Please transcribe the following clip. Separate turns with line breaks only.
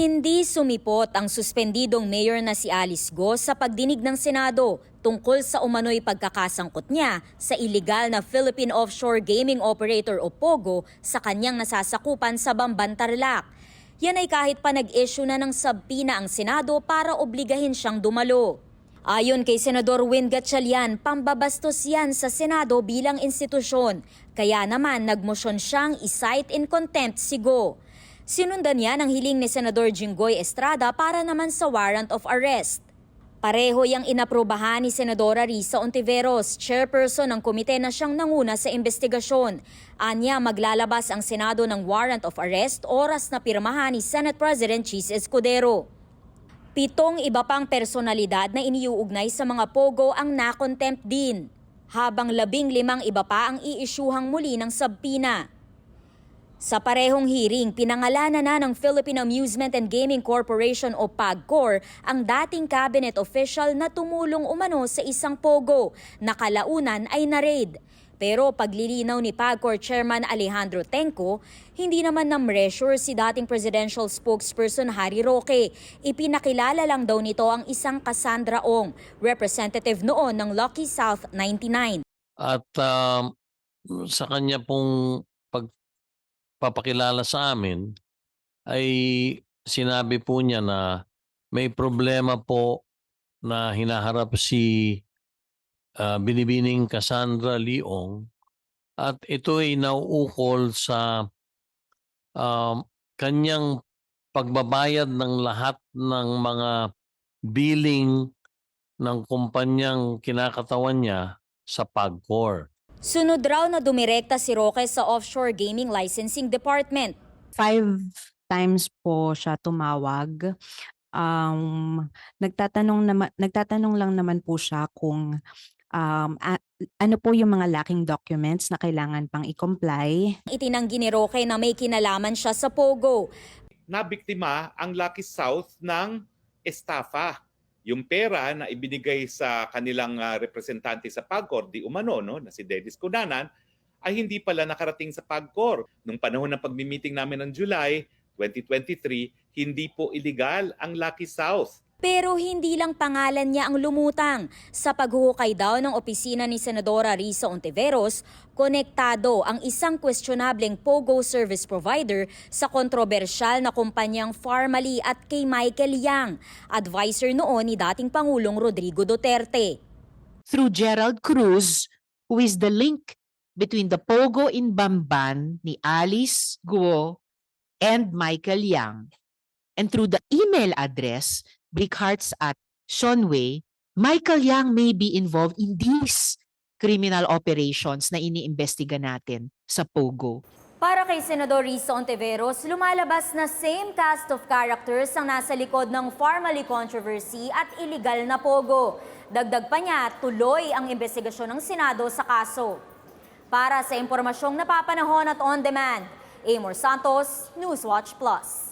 Hindi sumipot ang suspendidong mayor na si Alice Go sa pagdinig ng Senado tungkol sa umano'y pagkakasangkot niya sa illegal na Philippine Offshore Gaming Operator o POGO sa kanyang nasasakupan sa Bamban Tarlac. Yan ay kahit pa nag-issue na ng sabpina ang Senado para obligahin siyang dumalo. Ayon kay Senador Win Gatchalian, pambabastos yan sa Senado bilang institusyon. Kaya naman nagmosyon siyang isight in contempt si Go. Sinundan niya ang hiling ni Senador Jinggoy Estrada para naman sa warrant of arrest. Pareho yang inaprobahan ni Senadora Risa Ontiveros, chairperson ng komite na siyang nanguna sa investigasyon. Anya maglalabas ang Senado ng warrant of arrest oras na pirmahan ni Senate President Cheese Escudero. Pitong iba pang personalidad na iniuugnay sa mga pogo ang nakontempt din, habang labing limang iba pa ang iisyuhang muli ng sabpina. Sa parehong hearing, pinangalanan na ng Philippine Amusement and Gaming Corporation o PAGCOR ang dating cabinet official na tumulong umano sa isang pogo na kalaunan ay na-raid. Pero paglilinaw ni PAGCOR Chairman Alejandro Tenco, hindi naman na-measure si dating presidential spokesperson Harry Roque. Ipinakilala lang daw nito ang isang Cassandra Ong, representative noon ng Lucky South 99.
At um, sa kanya pong pagpapakilala sa amin ay sinabi po niya na may problema po na hinaharap si ah, Binibining Cassandra Leong at ito ay nauukol sa um, kanyang pagbabayad ng lahat ng mga billing ng kumpanyang kinakatawan niya sa PAGCOR.
Sunod raw na dumirekta si Roque sa Offshore Gaming Licensing Department.
five times po siya tumawag. Um, nagtatanong naman nagtatanong lang naman po siya kung um, a- ano po yung mga lacking documents na kailangan pang i-comply.
Itinanggi ni Roque na may kinalaman siya sa Pogo.
nabiktima ang Lucky South ng estafa. Yung pera na ibinigay sa kanilang ah, representante sa PAGCOR, di umano, no, na si Dennis Cunanan, ay hindi pala nakarating sa PAGCOR. Nung panahon ng pagmi-meeting namin ng July 2023, hindi po illegal ang Lucky South.
Pero hindi lang pangalan niya ang lumutang. Sa paghuhukay daw ng opisina ni Senadora Risa Ontiveros, konektado ang isang questionableng POGO service provider sa kontrobersyal na kumpanyang Farmally at kay Michael Yang, advisor noon ni dating Pangulong Rodrigo Duterte.
through Gerald Cruz, who is the link between the Pogo in Bamban ni Alice Guo and Michael Yang. And through the email address, brickhearts at Seanway, Michael Yang may be involved in these criminal operations na iniimbestiga natin sa Pogo.
Para kay Senador Risa Ontiveros, lumalabas na same cast of characters ang nasa likod ng Farmally controversy at illegal na pogo. Dagdag pa niya, tuloy ang investigasyon ng Senado sa kaso. Para sa impormasyong napapanahon at on demand, Amor Santos, Newswatch Plus.